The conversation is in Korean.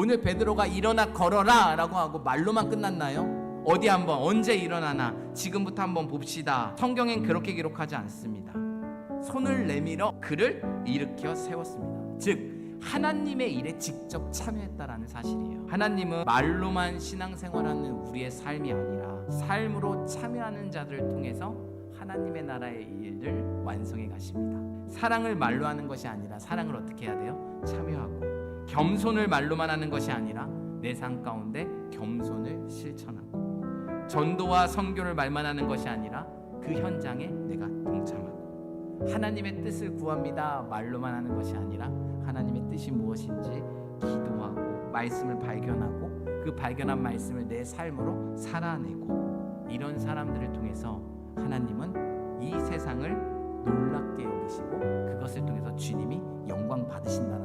오늘 베드로가 일어나 걸어라 라고 하고 말로만 끝났나요? 어디 한번 언제 일어나나 지금부터 한번 봅시다. 성경엔 그렇게 기록하지 않습니다. 손을 내밀어 그를 일으켜 세웠습니다. 즉 하나님의 일에 직접 참여했다라는 사실이에요. 하나님은 말로만 신앙생활하는 우리의 삶이 아니라 삶으로 참여하는 자들을 통해서 하나님의 나라의 일을 완성해 가십니다. 사랑을 말로 하는 것이 아니라 사랑을 어떻게 해야 돼요? 참여하고 겸손을 말로만 하는 것이 아니라 내 삶 가운데 겸손을 실천하고 전도와 선교를 말만 하는 것이 아니라 그 현장에 내가 동참하고 하나님의 뜻을 구합니다 말로만 하는 것이 아니라 하나님의 뜻이 무엇인지 기도하고 말씀을 발견하고 그 발견한 말씀을 내 삶으로 살아내고 이런 사람들을 통해서 하나님은 이 세상을 놀랍게 여기시고 그것을 통해서 주님이 영광 것입니다.